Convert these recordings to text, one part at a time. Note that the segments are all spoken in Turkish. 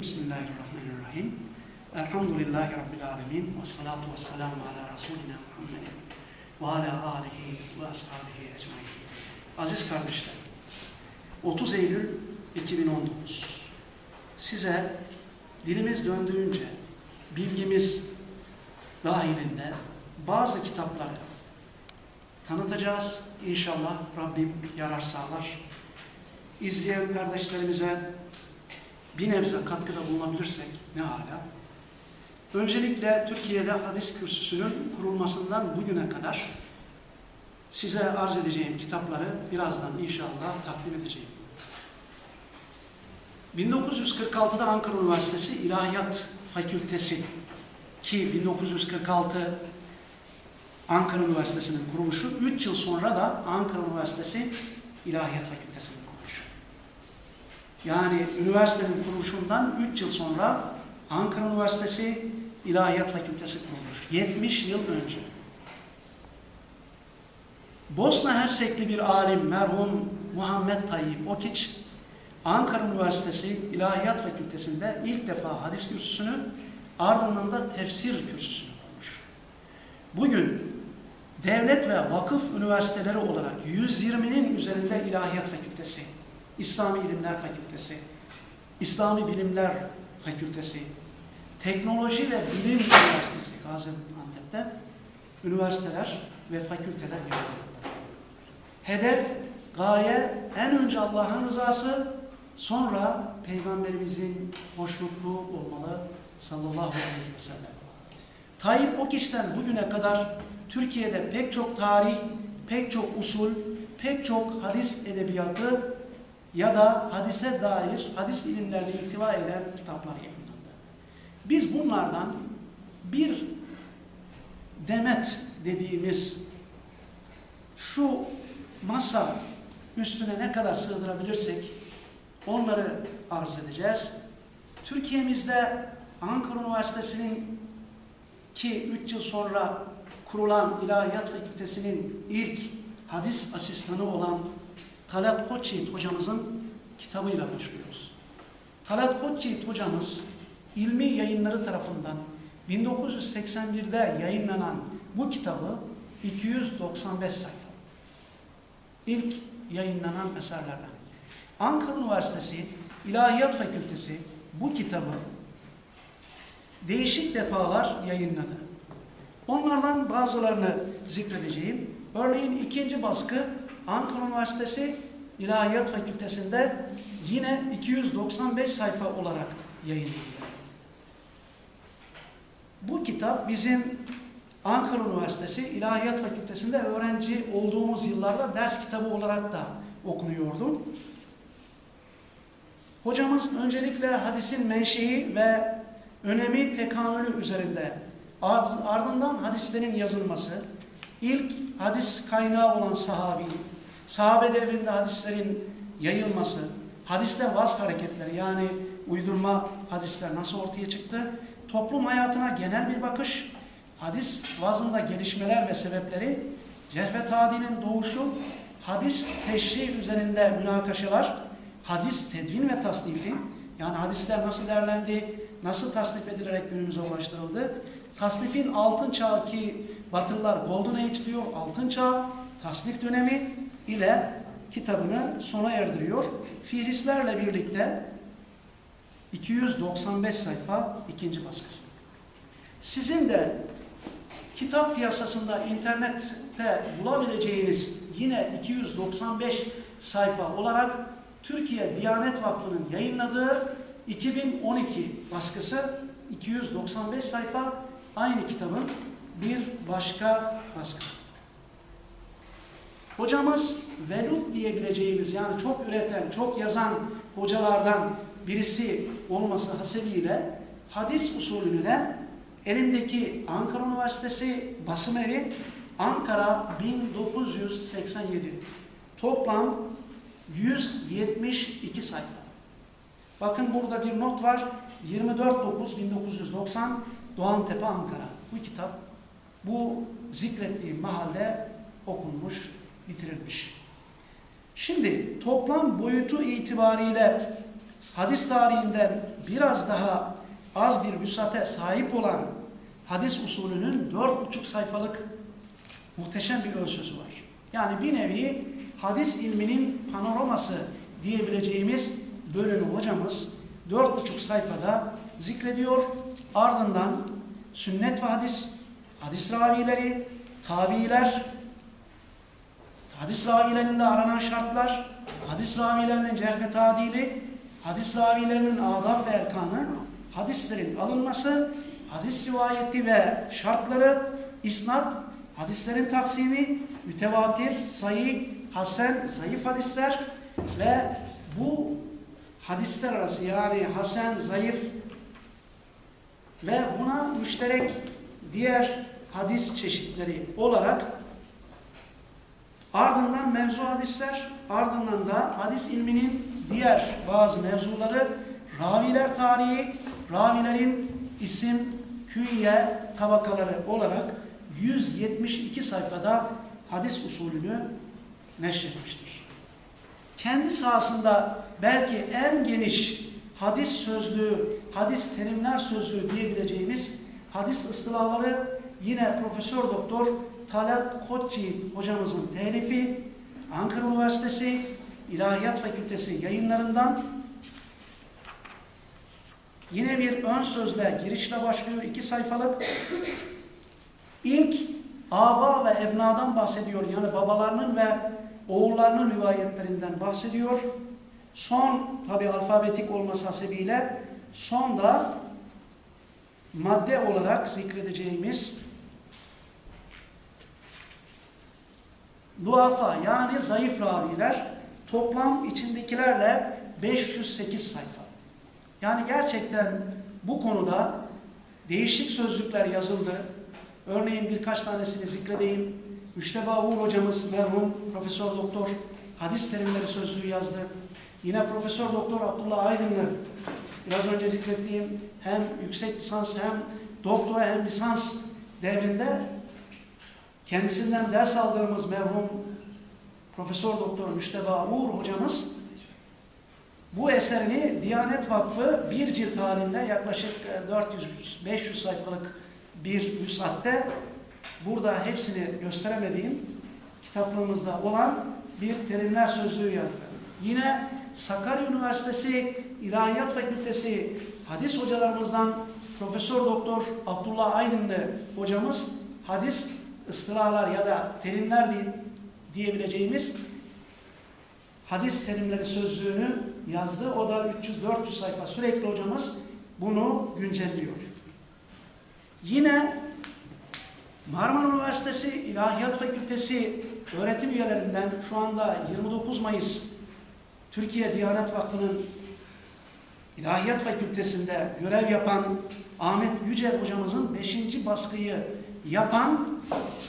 Bismillahirrahmanirrahim. Elhamdülillahi Rabbil alemin. Ve salatu ve selamu ala Resulina Muhammedin ve ala alihi ve ashabihi ecmain. Aziz kardeşler, 30 Eylül 2019. Size dilimiz döndüğünce bilgimiz dahilinde bazı kitapları tanıtacağız. İnşallah Rabbim yarar sağlar. İzleyen kardeşlerimize bir nebze katkıda bulunabilirsek ne hala. Öncelikle Türkiye'de hadis kürsüsünün kurulmasından bugüne kadar size arz edeceğim kitapları birazdan inşallah takdim edeceğim. 1946'da Ankara Üniversitesi İlahiyat Fakültesi ki 1946 Ankara Üniversitesi'nin kuruluşu, 3 yıl sonra da Ankara Üniversitesi İlahiyat Fakültesi'nin. Yani üniversitenin kuruluşundan 3 yıl sonra Ankara Üniversitesi İlahiyat Fakültesi kurulmuş. 70 yıl önce. Bosna Hersekli bir alim merhum Muhammed Tayyip Okiç, Ankara Üniversitesi İlahiyat Fakültesi'nde ilk defa hadis kürsüsünü, ardından da tefsir kürsüsünü kurmuş. Bugün devlet ve vakıf üniversiteleri olarak 120'nin üzerinde İlahiyat Fakültesi, İslami İlimler Fakültesi, İslami Bilimler Fakültesi, Teknoloji ve Bilim Üniversitesi Gaziantep'te üniversiteler ve fakülteler yapılmakta. Hedef, gaye en önce Allah'ın rızası, sonra Peygamberimizin hoşnutluğu olmalı sallallahu aleyhi ve sellem. Tayyip Okiç'ten bugüne kadar Türkiye'de pek çok tarih, pek çok usul, pek çok hadis edebiyatı ya da hadise dair hadis ilimlerini ihtiva eden kitaplar yayınlandı. Biz bunlardan bir demet dediğimiz şu masa üstüne ne kadar sığdırabilirsek onları arz edeceğiz. Türkiye'mizde Ankara Üniversitesi'nin ki 3 yıl sonra kurulan İlahiyat Fakültesi'nin ilk hadis asistanı olan Talat Koçyiğit hocamızın kitabıyla başlıyoruz. Talat Koçyiğit hocamız ilmi yayınları tarafından 1981'de yayınlanan bu kitabı 295 sayfa. İlk yayınlanan eserlerden. Ankara Üniversitesi İlahiyat Fakültesi bu kitabı değişik defalar yayınladı. Onlardan bazılarını zikredeceğim. Örneğin ikinci baskı Ankara Üniversitesi İlahiyat Fakültesi'nde yine 295 sayfa olarak yayınlandı. Bu kitap bizim Ankara Üniversitesi İlahiyat Fakültesi'nde öğrenci olduğumuz yıllarda ders kitabı olarak da okunuyordu. Hocamız öncelikle hadisin menşei ve önemi tekamülü üzerinde ardından hadislerin yazılması, ilk hadis kaynağı olan sahabi, sahabe devrinde hadislerin yayılması, hadiste vaz hareketleri yani uydurma hadisler nasıl ortaya çıktı, toplum hayatına genel bir bakış, hadis vazında gelişmeler ve sebepleri, cerh ve doğuşu, hadis teşri üzerinde münakaşalar, hadis tedvin ve tasnifi, yani hadisler nasıl derlendi, nasıl tasnif edilerek günümüze ulaştırıldı, tasnifin altın çağı ki Batılılar Golden Age diyor, altın çağ, tasnif dönemi ile kitabını sona erdiriyor. Fihristlerle birlikte 295 sayfa ikinci baskısı. Sizin de kitap piyasasında internette bulabileceğiniz yine 295 sayfa olarak Türkiye Diyanet Vakfı'nın yayınladığı 2012 baskısı 295 sayfa aynı kitabın bir başka baskısı. Hocamız velut diyebileceğimiz yani çok üreten, çok yazan hocalardan birisi olması hasebiyle hadis usulünü de elimdeki Ankara Üniversitesi basım evi Ankara 1987 toplam 172 sayfa. Bakın burada bir not var. 24.9.1990 Doğantepe Ankara. Bu kitap bu zikrettiğim mahalle okunmuş, bitirilmiş. Şimdi toplam boyutu itibariyle hadis tarihinden biraz daha az bir vüsate sahip olan hadis usulünün dört buçuk sayfalık muhteşem bir sözü var. Yani bir nevi hadis ilminin panoraması diyebileceğimiz bölümü hocamız dört buçuk sayfada zikrediyor. Ardından sünnet ve hadis, hadis ravileri, tabiiler, hadis ravilerinde aranan şartlar, hadis ravilerinin cerh ve tadili, hadis ravilerinin adab ve erkanı, hadislerin alınması, hadis rivayeti ve şartları, isnat, hadislerin taksimi, mütevatir, sayı, hasen, zayıf hadisler ve bu hadisler arası yani hasen, zayıf ve buna müşterek diğer hadis çeşitleri olarak ardından mevzu hadisler, ardından da hadis ilminin diğer bazı mevzuları, raviler tarihi, ravilerin isim, künye tabakaları olarak 172 sayfada hadis usulünü neşretmiştir. Kendi sahasında belki en geniş hadis sözlüğü, hadis terimler sözlüğü diyebileceğimiz hadis ıstılahları yine Profesör Doktor Talat Koçyiğit hocamızın telifi Ankara Üniversitesi İlahiyat Fakültesi yayınlarından yine bir ön sözle girişle başlıyor iki sayfalık. İlk aba ve ebnadan bahsediyor yani babalarının ve oğullarının rivayetlerinden bahsediyor. Son tabi alfabetik olması hasebiyle son da madde olarak zikredeceğimiz duafa yani zayıf raviler toplam içindekilerle 508 sayfa. Yani gerçekten bu konuda değişik sözlükler yazıldı. Örneğin birkaç tanesini zikredeyim. Müşteba Uğur hocamız merhum Profesör Doktor hadis terimleri sözlüğü yazdı. Yine Profesör Doktor Abdullah Aydınlı biraz önce zikrettiğim hem yüksek lisans hem doktora hem lisans devrinde kendisinden ders aldığımız merhum Profesör Doktor Müşteba Uğur hocamız bu eserini Diyanet Vakfı bir cilt halinde yaklaşık 400-500 sayfalık bir müsatte burada hepsini gösteremediğim kitaplığımızda olan bir terimler sözlüğü yazdı. Yine Sakarya Üniversitesi İlahiyat Fakültesi hadis hocalarımızdan Profesör Doktor Abdullah Aydınlı hocamız hadis ıstılahlar ya da terimler diye, diyebileceğimiz hadis terimleri sözlüğünü yazdı. O da 300-400 sayfa sürekli hocamız bunu güncelliyor. Yine Marmara Üniversitesi İlahiyat Fakültesi öğretim üyelerinden şu anda 29 Mayıs Türkiye Diyanet Vakfı'nın İlahiyat Fakültesi'nde görev yapan Ahmet Yücel hocamızın 5. baskıyı yapan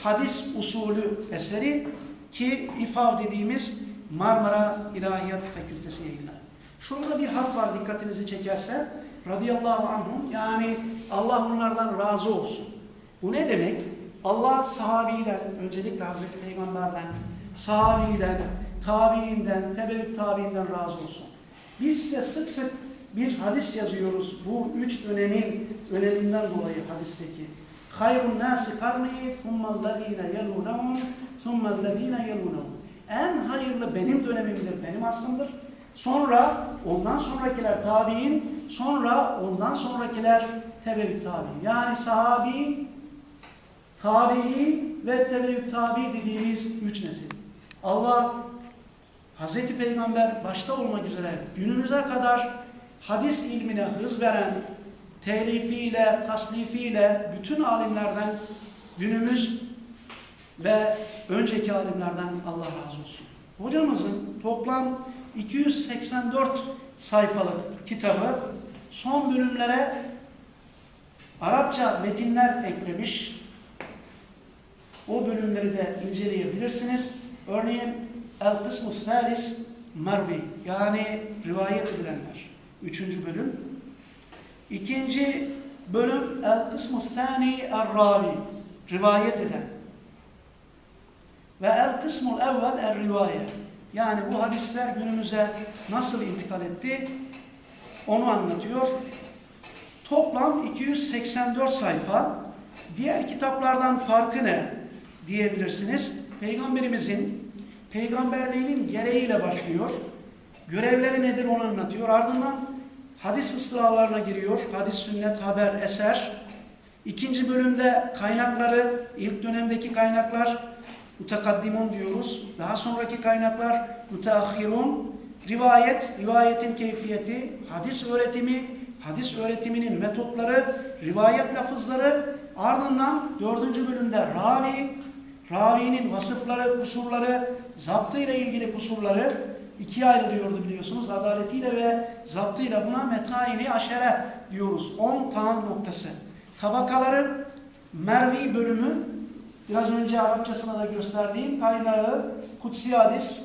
hadis usulü eseri ki İFAV dediğimiz Marmara İlahiyat Fakültesi yayınları. Şurada bir harf var dikkatinizi çekerse radıyallahu anhum yani Allah onlardan razı olsun. Bu ne demek? Allah sahabiden, öncelikle Hazreti Peygamber'den, sahabiden, tabiinden, tebevvüt tabiinden razı olsun. Biz size sık sık bir hadis yazıyoruz bu üç dönemin öneminden dolayı hadisteki. Hayrun nasi karni thummallezine yelunahum thummallezine yelunahum. En hayırlı benim dönemimdir, benim aslımdır. Sonra ondan sonrakiler tabi'in, sonra ondan sonrakiler tebevvüt tabi'in. Yani sahabi, tabi'i ve tebevvüt tabi dediğimiz üç nesil. Allah Hazreti Peygamber başta olmak üzere günümüze kadar hadis ilmine hız veren telifiyle, tasnifiyle bütün alimlerden günümüz ve önceki alimlerden Allah razı olsun. Hocamızın toplam 284 sayfalık kitabı son bölümlere Arapça metinler eklemiş. O bölümleri de inceleyebilirsiniz. Örneğin El kısmu thalis marvi yani rivayet edilenler. Üçüncü bölüm. İkinci bölüm El kısmu thani er ravi rivayet eden. Ve el kısmul evvel er rivaye. Yani bu hadisler günümüze nasıl intikal etti? onu anlatıyor. Toplam 284 sayfa. Diğer kitaplardan farkı ne diyebilirsiniz. Peygamberimizin peygamberliğinin gereğiyle başlıyor. Görevleri nedir onu anlatıyor. Ardından hadis ıslahalarına giriyor. Hadis, sünnet, haber, eser. İkinci bölümde kaynakları, ilk dönemdeki kaynaklar mutakaddimun diyoruz. Daha sonraki kaynaklar müteahhirun, rivayet, rivayetin keyfiyeti, hadis öğretimi, hadis öğretiminin metotları, rivayet lafızları, ardından dördüncü bölümde ravi, ravinin vasıfları, kusurları, zaptı ile ilgili kusurları ikiye ayrılıyordu biliyorsunuz. Adaletiyle ve zaptıyla buna metayini aşere diyoruz. 10 tam noktası. Tabakaları Mervi bölümü biraz önce Arapçasına da gösterdiğim kaynağı kutsi hadis,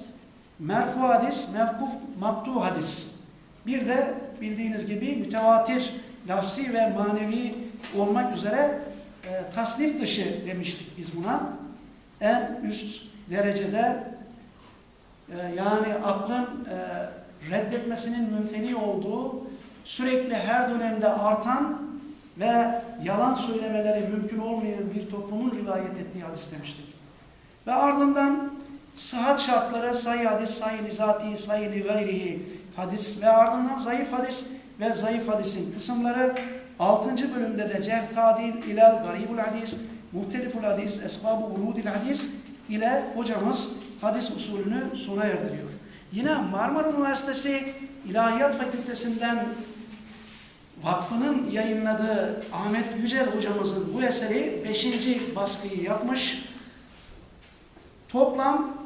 merfu hadis, mevkuf maktu hadis. Bir de bildiğiniz gibi mütevatir lafzi ve manevi olmak üzere e, tasnif dışı demiştik biz buna. En üst derecede yani aklın e, reddetmesinin mümteni olduğu sürekli her dönemde artan ve yalan söylemeleri mümkün olmayan bir toplumun rivayet ettiği hadis demiştik. Ve ardından sıhhat şartları sayı hadis, sayı nizati, sayı li gayrihi hadis ve ardından zayıf hadis ve zayıf hadisin kısımları 6. bölümde de cerh tadil, ilal, garibul hadis, muhteliful hadis, esbab-ı hadis ile hocamız hadis usulünü sona erdiriyor. Yine Marmara Üniversitesi İlahiyat Fakültesinden Vakfının yayınladığı Ahmet Yücel hocamızın bu eseri 5. baskıyı yapmış. Toplam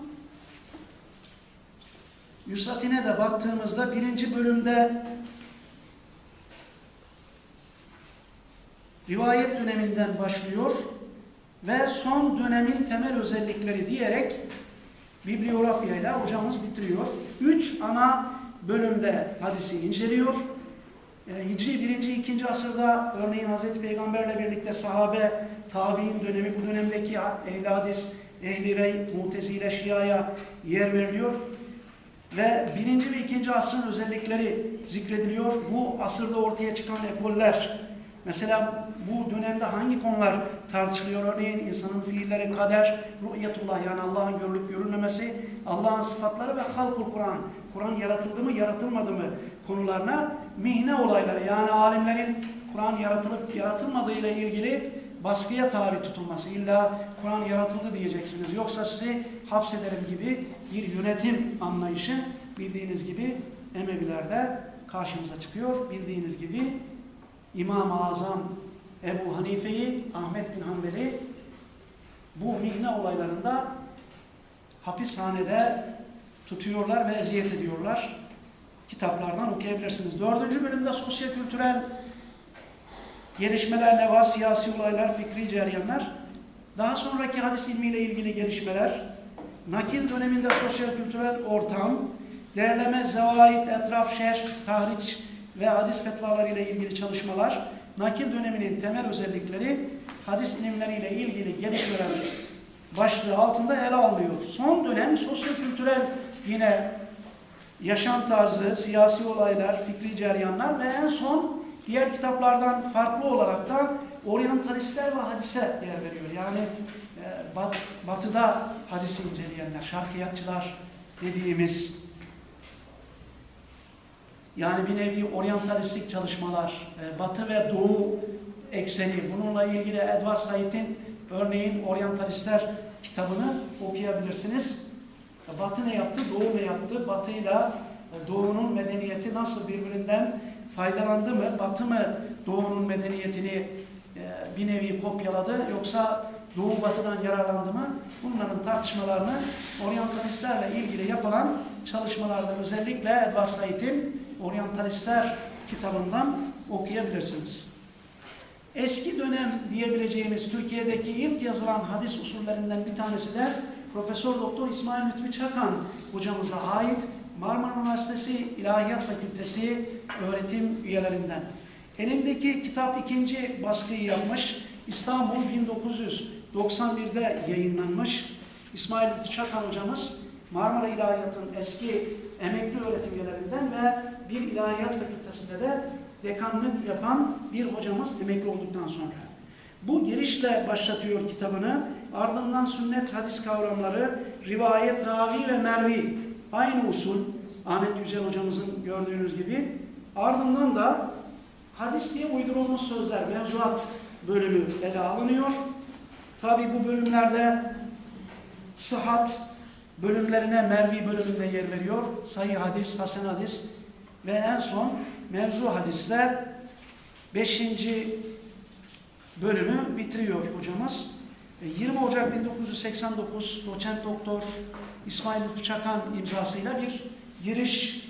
Yusatine de baktığımızda birinci bölümde rivayet döneminden başlıyor ve son dönemin temel özellikleri diyerek bibliografyayla hocamız bitiriyor. Üç ana bölümde hadisi inceliyor. E, Hicri 1. 2. asırda örneğin Hazreti Peygamberle birlikte sahabe, tabi'in dönemi, bu dönemdeki ehl hadis, ehli rey, mutezile, şiaya yer veriliyor. Ve 1. ve 2. asrın özellikleri zikrediliyor. Bu asırda ortaya çıkan ekoller, mesela bu dönemde hangi konular tartışılıyor? Örneğin insanın fiilleri, kader, ruhiyetullah yani Allah'ın görülüp görülmemesi, Allah'ın sıfatları ve halkul Kur'an. Kur'an yaratıldı mı, yaratılmadı mı konularına mihne olayları yani alimlerin Kur'an yaratılıp yaratılmadığı ile ilgili baskıya tabi tutulması. İlla Kur'an yaratıldı diyeceksiniz. Yoksa sizi hapsederim gibi bir yönetim anlayışı bildiğiniz gibi Emevilerde karşımıza çıkıyor. Bildiğiniz gibi İmam-ı Azam Ebu Hanife'yi, Ahmet bin Hanbel'i bu mihne olaylarında hapishanede tutuyorlar ve eziyet ediyorlar. Kitaplardan okuyabilirsiniz. Dördüncü bölümde sosyo-kültürel gelişmeler ne var? Siyasi olaylar, fikri ceryanlar. Daha sonraki hadis ilmiyle ilgili gelişmeler, nakil döneminde sosyo-kültürel ortam, derleme, zevait, etraf, şerh, tahriç ve hadis fetvaları ile ilgili çalışmalar, nakil döneminin temel özellikleri, hadis ilimleriyle ilgili gelişmeler başlığı altında ele alınıyor. Son dönem sosyo-kültürel yine yaşam tarzı, siyasi olaylar, fikri ceryanlar ve en son diğer kitaplardan farklı olarak da oryantalistler ve hadise yer veriyor. Yani e, bat, batıda hadisi inceleyenler, şarkiyatçılar dediğimiz yani bir nevi oryantalistik çalışmalar, e, batı ve doğu ekseni, bununla ilgili Edward Said'in örneğin oryantalistler kitabını okuyabilirsiniz. Batı ne yaptı, Doğu ne yaptı? Batı'yla Doğu'nun medeniyeti nasıl birbirinden faydalandı mı? Batı mı Doğu'nun medeniyetini bir nevi kopyaladı yoksa Doğu Batı'dan yararlandı mı? Bunların tartışmalarını oryantalistlerle ilgili yapılan çalışmalarda özellikle Edward Said'in Oryantalistler kitabından okuyabilirsiniz. Eski dönem diyebileceğimiz Türkiye'deki ilk yazılan hadis usullerinden bir tanesi de Profesör Doktor İsmail Lütfi Çakan hocamıza ait Marmara Üniversitesi İlahiyat Fakültesi öğretim üyelerinden. Elimdeki kitap ikinci baskıyı yapmış. İstanbul 1991'de yayınlanmış. İsmail Lütfi Çakan hocamız Marmara İlahiyat'ın eski emekli öğretim üyelerinden ve bir ilahiyat fakültesinde de dekanlık yapan bir hocamız emekli olduktan sonra. Bu girişle başlatıyor kitabını. Ardından sünnet hadis kavramları, rivayet, ravi ve mervi. Aynı usul Ahmet Yücel hocamızın gördüğünüz gibi. Ardından da hadis diye uydurulmuş sözler, mevzuat bölümü ele alınıyor. Tabi bu bölümlerde sıhhat bölümlerine Mervi bölümünde yer veriyor. Sayı hadis, hasen hadis ve en son mevzu hadisler 5. bölümü bitiriyor hocamız. E, 20 Ocak 1989 doçent doktor İsmail Lütfü Çakan imzasıyla bir giriş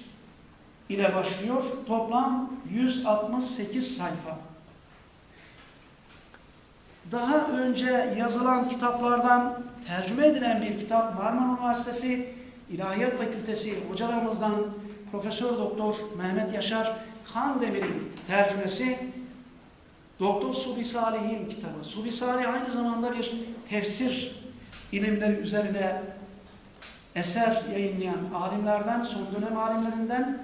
ile başlıyor. Toplam 168 sayfa. Daha önce yazılan kitaplardan tercüme edilen bir kitap Marmara Üniversitesi İlahiyat Fakültesi hocalarımızdan Profesör Doktor Mehmet Yaşar Kandemir'in tercümesi Doktor Subi Salih'in kitabı. Subi Salih aynı zamanda bir tefsir ilimleri üzerine eser yayınlayan alimlerden, son dönem alimlerinden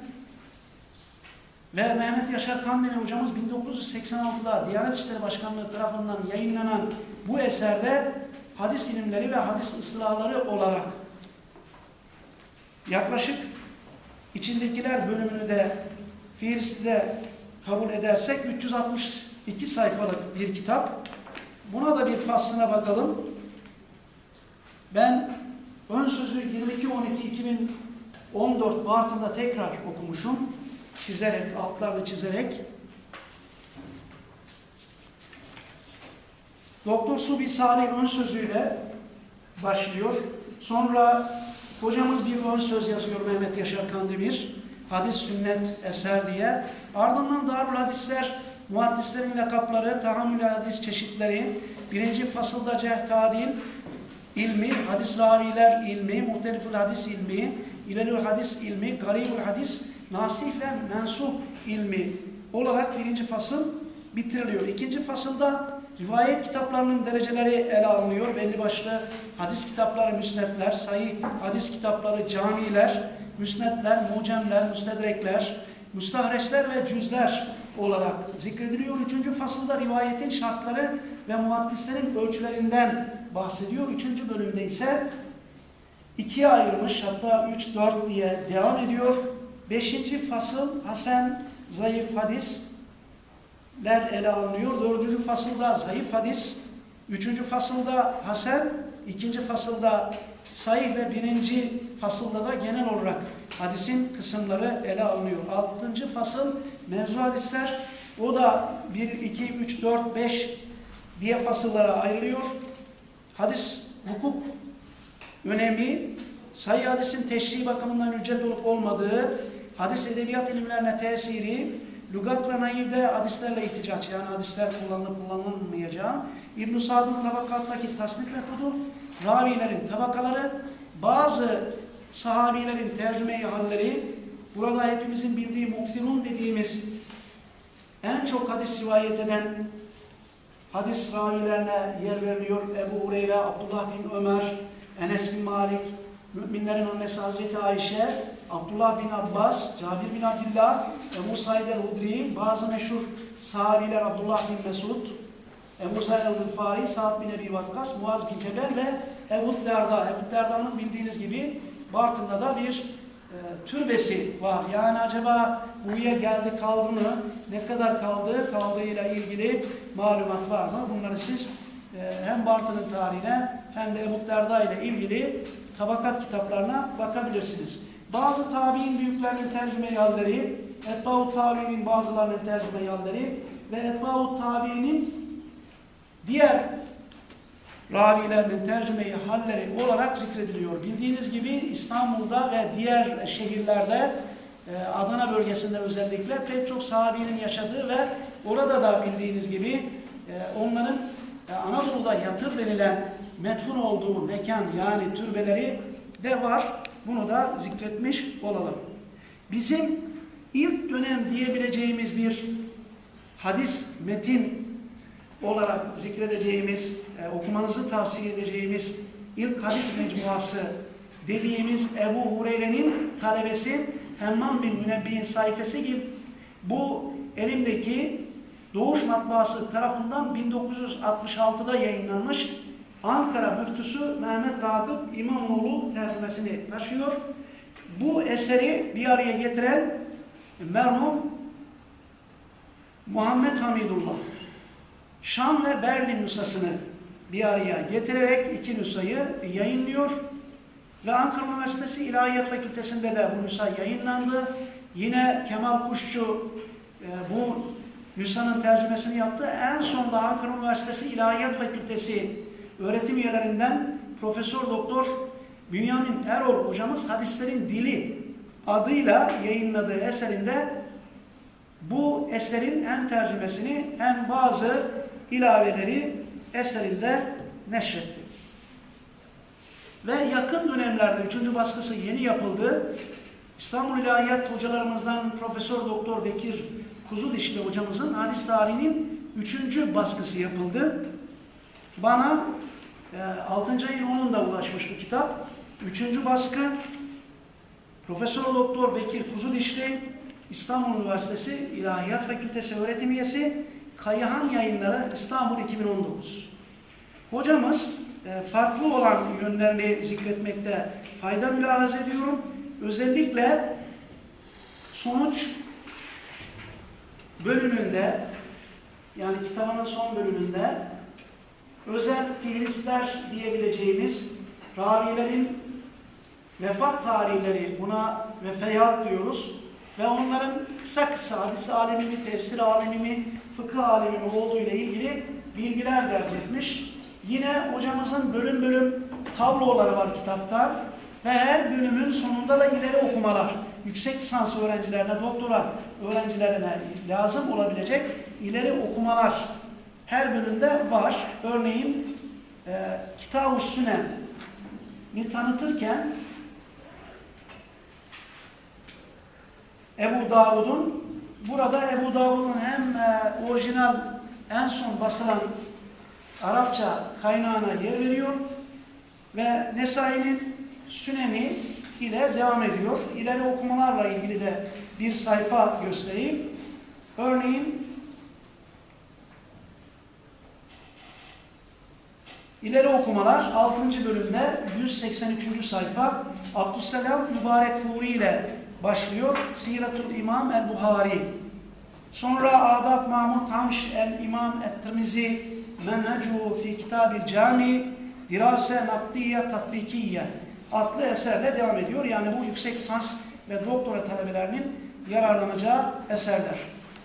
ve Mehmet Yaşar Kandemir hocamız 1986'da Diyanet İşleri Başkanlığı tarafından yayınlanan bu eserde hadis ilimleri ve hadis ıslahları olarak yaklaşık içindekiler bölümünü de Fihrist'te kabul edersek 362 sayfalık bir kitap. Buna da bir faslına bakalım. Ben ön sözü 22-12-2014 Bartın'da tekrar okumuşum. Çizerek, altlarını çizerek. Doktor Subi Salih ön sözüyle başlıyor. Sonra hocamız bir ön söz yazıyor Mehmet Yaşar Kandemir. Hadis, sünnet, eser diye. Ardından Darül Hadisler, muhaddislerin lakapları, tahammül hadis çeşitleri, birinci fasılda cerh tadil, ilmi, hadis raviler ilmi, muhtelifül hadis ilmi, ilelül hadis ilmi, garibül hadis, nasih ve mensuh ilmi olarak birinci fasıl bitiriliyor. İkinci fasılda rivayet kitaplarının dereceleri ele alınıyor. Belli başlı hadis kitapları, müsnetler, sayı hadis kitapları, camiler, müsnetler, mucemler, müstedrekler, müstahreçler ve cüzler olarak zikrediliyor. Üçüncü fasılda rivayetin şartları ve muhaddislerin ölçülerinden bahsediyor. Üçüncü bölümde ise ikiye ayırmış hatta üç dört diye devam ediyor. Beşinci fasıl Hasan zayıf hadisler ele alınıyor. Dördüncü fasılda zayıf hadis. Üçüncü fasılda Hasan. ikinci fasılda sayı ve birinci fasılda da genel olarak hadisin kısımları ele alınıyor. Altıncı fasıl mevzu hadisler. O da 1, 2, 3, 4, 5 diye fasıllara ayrılıyor. Hadis, hukuk önemi, sayı hadisin teşri bakımından ücret olup olmadığı, hadis edebiyat ilimlerine tesiri, lügat ve naivde hadislerle ihticaç. Yani hadisler kullanılıp kullanılmayacağı, İbn-i Sad'ın tabakattaki tasnif metodu, ravilerin tabakaları, bazı sahabilerin tercüme-i halleri, burada hepimizin bildiği mukfirun dediğimiz en çok hadis rivayet eden hadis ravilerine yer veriliyor. Ebu Hureyre, Abdullah bin Ömer, Enes bin Malik, müminlerin annesi Hazreti Ayşe, Abdullah bin Abbas, Cabir bin Abdullah, Ebu Said el-Hudri, bazı meşhur sahabiler Abdullah bin Mesud, Ebu Said el-Gıfari, Sa'd bin Ebi Vakkas, Muaz bin Cebel ve Ebu Derda. Ebu Derda'nın bildiğiniz gibi Bartın'da da bir e, türbesi var. Yani acaba buraya geldi kaldı mı? Ne kadar kaldı? Kaldığıyla ilgili malumat var mı? Bunları siz hem Bartın'ın tarihine hem de Ebu Derda ile ilgili tabakat kitaplarına bakabilirsiniz. Bazı tabi'in büyüklerinin tercüme halleri, Etba'u tabi'nin bazılarının tercüme halleri ve Etba'u tabi'nin diğer ravilerinin tercümeyi halleri olarak zikrediliyor. Bildiğiniz gibi İstanbul'da ve diğer şehirlerde e, Adana bölgesinde özellikle pek çok sahabinin yaşadığı ve orada da bildiğiniz gibi e, onların Anadolu'da yatır denilen metfun olduğu mekan yani türbeleri de var. Bunu da zikretmiş olalım. Bizim ilk dönem diyebileceğimiz bir hadis metin olarak zikredeceğimiz, e, okumanızı tavsiye edeceğimiz ilk hadis mecmuası dediğimiz Ebu Hureyre'nin talebesi Hemmam bin Münebbi'nin sayfası gibi bu elimdeki Doğuş Matbaası tarafından 1966'da yayınlanmış Ankara Müftüsü Mehmet Ragıp İmamoğlu tercümesini taşıyor. Bu eseri bir araya getiren merhum Muhammed Hamidullah Şam ve Berlin nüshasını bir araya getirerek iki nüshayı yayınlıyor. Ve Ankara Üniversitesi İlahiyat Fakültesi'nde de bu nüsha yayınlandı. Yine Kemal Kuşçu e, bu nüshanın tercümesini yaptı. En sonunda Ankara Üniversitesi İlahiyat Fakültesi öğretim üyelerinden Profesör Doktor Bünyamin Erol hocamız Hadislerin Dili adıyla yayınladığı eserinde bu eserin hem tercümesini hem bazı ilaveleri eserinde neşretti. Ve yakın dönemlerde üçüncü baskısı yeni yapıldı. İstanbul İlahiyat hocalarımızdan Profesör Doktor Bekir Kuzudişli hocamızın hadis tarihinin üçüncü baskısı yapıldı. Bana e, 6. ayın 10'unda ulaşmış bu kitap. Üçüncü baskı Profesör Doktor Bekir Kuzudişli İstanbul Üniversitesi İlahiyat Fakültesi öğretim üyesi Kayahan Yayınları İstanbul 2019. Hocamız e, farklı olan yönlerini zikretmekte fayda mülahaz ediyorum. Özellikle sonuç bölümünde yani kitabının son bölümünde özel fiilistler diyebileceğimiz ravilerin vefat tarihleri buna vefeyat diyoruz ve onların kısa kısa hadis alemi mi, tefsir alemi mi, fıkıh alemi mi olduğu ile ilgili bilgiler derc etmiş. Yine hocamızın bölüm bölüm tabloları var kitapta ve her bölümün sonunda da ileri okumalar. Yüksek lisans öğrencilerine, doktora öğrencilerine lazım olabilecek ileri okumalar her bölümde var. Örneğin e, Kitab-ı Sünen'i tanıtırken Ebu Davud'un burada Ebu Davud'un hem e, orijinal en son basılan Arapça kaynağına yer veriyor ve Nesai'nin Süneni ile devam ediyor. İleri okumalarla ilgili de bir sayfa göstereyim. Örneğin İleri okumalar 6. bölümde 183. sayfa Abdüsselam Mübarek Furi ile başlıyor. Siratul İmam el-Buhari. Sonra Adab Mahmud Hamş el-İmam et-Tirmizi Menhecu fi Kitabil Cami Dirase Nakdiye Tatbikiye adlı eserle devam ediyor. Yani bu yüksek lisans ve doktora talebelerinin yararlanacağı eserler.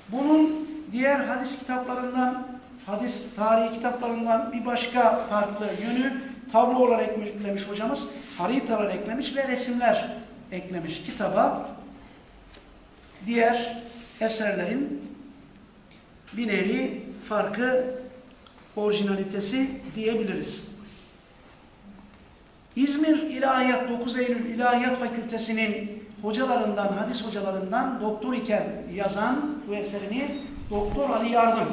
Bunun diğer hadis kitaplarından, hadis tarihi kitaplarından bir başka farklı yönü tablo olarak eklemiş hocamız, haritalar eklemiş ve resimler eklemiş kitaba. Diğer eserlerin bir nevi farkı, orijinalitesi diyebiliriz. İzmir İlahiyat 9 Eylül İlahiyat Fakültesi'nin hocalarından, hadis hocalarından doktor iken yazan bu eserini Doktor Ali Yardım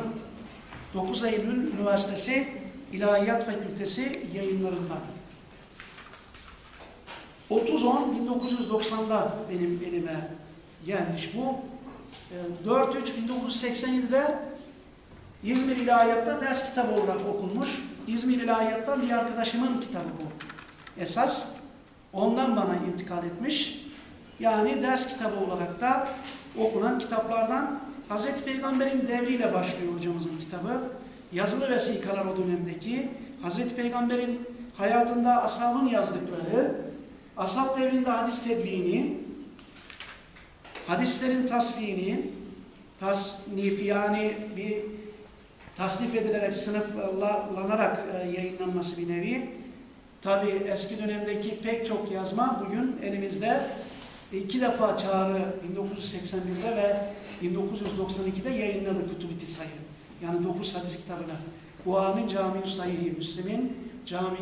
9 Eylül Üniversitesi İlahiyat Fakültesi yayınlarından. 30-10-1990'da benim elime gelmiş bu. 4-3-1987'de İzmir İlahiyat'ta ders kitabı olarak okunmuş. İzmir İlahiyat'ta bir arkadaşımın kitabı bu. Esas ondan bana intikal etmiş. Yani ders kitabı olarak da okunan kitaplardan Hazreti Peygamber'in devriyle başlıyor hocamızın kitabı. Yazılı vesikalar o dönemdeki Hazreti Peygamber'in hayatında ashabın yazdıkları, ashab devrinde hadis tedvini, hadislerin tasfini, tasnif yani bir tasnif edilerek, sınıflanarak yayınlanması bir nevi. Tabi eski dönemdeki pek çok yazma bugün elimizde iki defa çağrı 1981'de ve 1992'de yayınladı Kutub-i Sayı. Yani 9 hadis kitabını. Buhari'nin Cami-ü Sayıhi, Müslim'in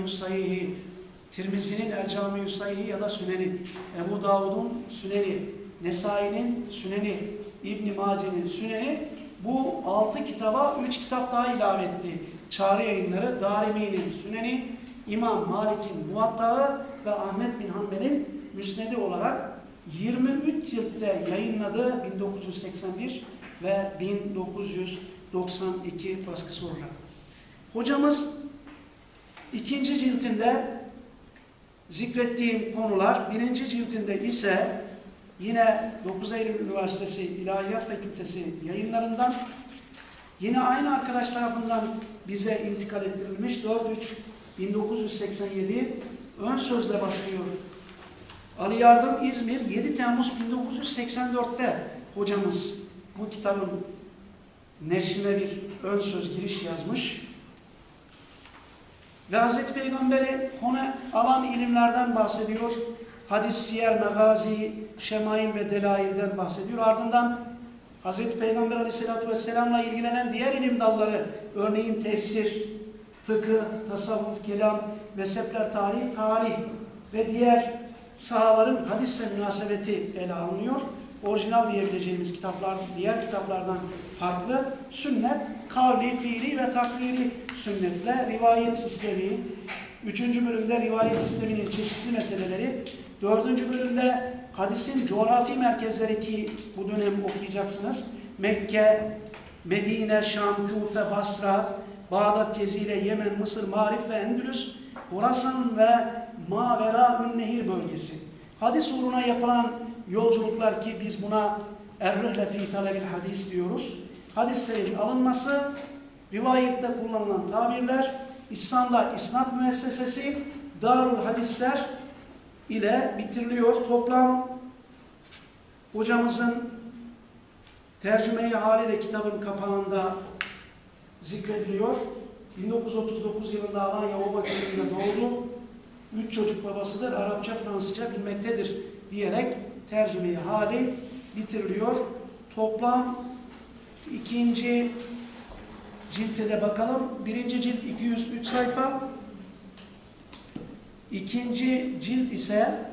Sayıhi, Tirmizi'nin El Sayıhi ya da Süneni, Ebu Davud'un Süneni, Nesai'nin Süneni, İbn-i Mace'nin Süneni bu altı kitaba üç kitap daha ilave etti. Çağrı yayınları, Darimi'nin Süneni, İmam Malik'in Muvattağı ve Ahmet bin Hanbel'in Müsnedi olarak 23 ciltte yayınladı 1981 ve 1992 baskısı olarak. Hocamız ikinci ciltinde zikrettiğim konular, birinci ciltinde ise yine 9 Eylül Üniversitesi İlahiyat Fakültesi yayınlarından yine aynı arkadaş tarafından bize intikal ettirilmiş 4-3-1987 ön sözle başlıyor. Ali Yardım İzmir 7 Temmuz 1984'te hocamız bu kitabın neşrine bir ön söz giriş yazmış. Ve Hazreti Peygamber'i konu alan ilimlerden bahsediyor. Hadis, siyer, megazi, şemail ve delailden bahsediyor. Ardından Hazreti Peygamber Aleyhisselatü Vesselam'la ilgilenen diğer ilim dalları, örneğin tefsir, fıkıh, tasavvuf, kelam, mezhepler, tarih, tarih ve diğer sahaların hadisle münasebeti ele alınıyor. Orijinal diyebileceğimiz kitaplar, diğer kitaplardan farklı. Sünnet, kavli, fiili ve takriri sünnetle rivayet sistemi. Üçüncü bölümde rivayet sisteminin çeşitli meseleleri. Dördüncü bölümde hadisin coğrafi merkezleri ki bu dönem okuyacaksınız. Mekke, Medine, Şam, Kufe, Basra, Bağdat, Cezire, Yemen, Mısır, Marif ve Endülüs, Horasan ve Mavera Nehir bölgesi. Hadis uğruna yapılan yolculuklar ki biz buna errihle fi talebil hadis diyoruz. Hadislerin alınması, rivayette kullanılan tabirler, İslam'da isnat müessesesi, darul hadisler ile bitiriliyor. Toplam hocamızın tercümeyi hali de kitabın kapağında zikrediliyor. 1939 yılında Alanya Oba köyünde doğdu. Üç çocuk babasıdır. Arapça, Fransızca bilmektedir diyerek tercümeyi hali bitiriliyor. Toplam ikinci cilte de bakalım. Birinci cilt 203 sayfa. İkinci cilt ise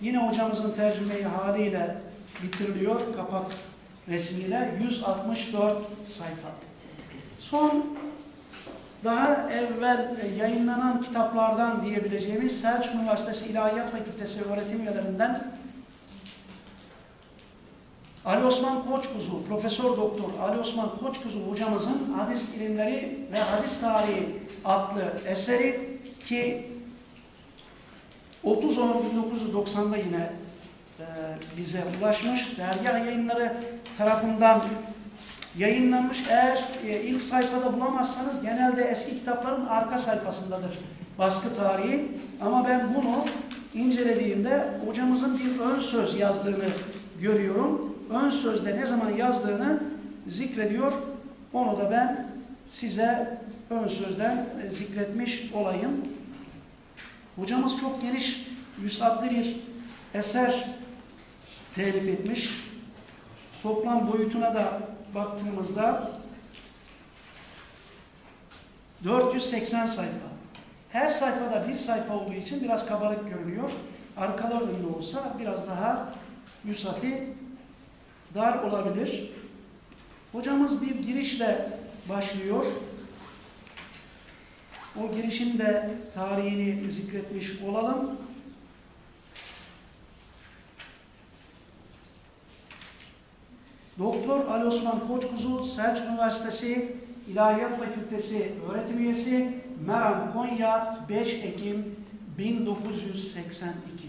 yine hocamızın tercümeyi haliyle bitiriliyor. Kapak resmiyle 164 sayfa. Son daha evvel yayınlanan kitaplardan diyebileceğimiz Selçuk Üniversitesi İlahiyat Fakültesi öğretim üyelerinden Ali Osman Koçkuzu, Profesör Doktor Ali Osman Koçkuzu hocamızın Hadis İlimleri ve Hadis Tarihi adlı eseri ki 30 Ocak 1990'da yine e, bize ulaşmış. Dergah yayınları tarafından yayınlanmış. Eğer e, ilk sayfada bulamazsanız genelde eski kitapların arka sayfasındadır baskı tarihi. Ama ben bunu incelediğimde hocamızın bir ön söz yazdığını görüyorum. Ön sözde ne zaman yazdığını zikrediyor. Onu da ben size ön sözden e, zikretmiş olayım. Hocamız çok geniş, yüzatlı bir eser telif etmiş. Toplam boyutuna da baktığımızda 480 sayfa. Her sayfada bir sayfa olduğu için biraz kabarık görünüyor. Arkalı önlü olsa biraz daha yüsati dar olabilir. Hocamız bir girişle başlıyor. O girişin de tarihini zikretmiş olalım. Doktor Ali Osman Koçkuzu, Selçuk Üniversitesi İlahiyat Fakültesi öğretim üyesi, Meram Konya 5 Ekim 1982